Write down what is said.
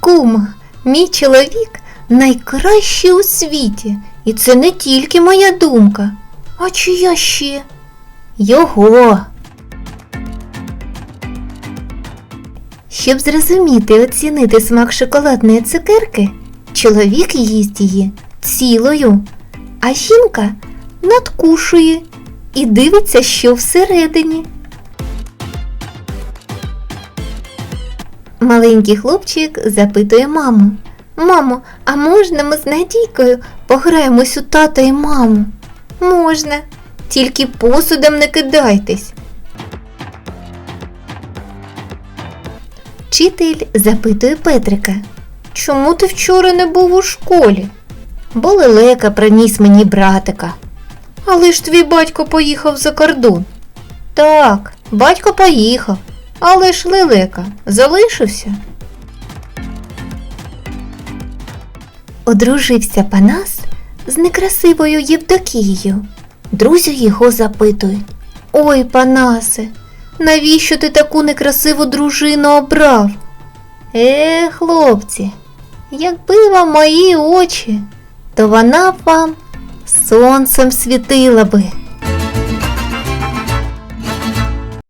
Кума, мій чоловік найкращий у світі. І це не тільки моя думка. А чия ще? Його. Щоб зрозуміти і оцінити смак шоколадної цукерки, чоловік їсть її цілою, а жінка надкушує і дивиться, що всередині. Маленький хлопчик запитує маму. Мамо, а можна ми з Надійкою пограємось у тата і маму? Можна, тільки посудом не кидайтесь. Вчитель запитує Петрика. Чому ти вчора не був у школі? Бо лелека приніс мені братика. Але ж твій батько поїхав за кордон. Так, батько поїхав, але ж лелека залишився. Одружився Панас з некрасивою Євдокією. Друзі його запитують. Ой, Панасе, навіщо ти таку некрасиву дружину обрав? Е, хлопці, якби вам мої очі, то вона б вам сонцем світила би.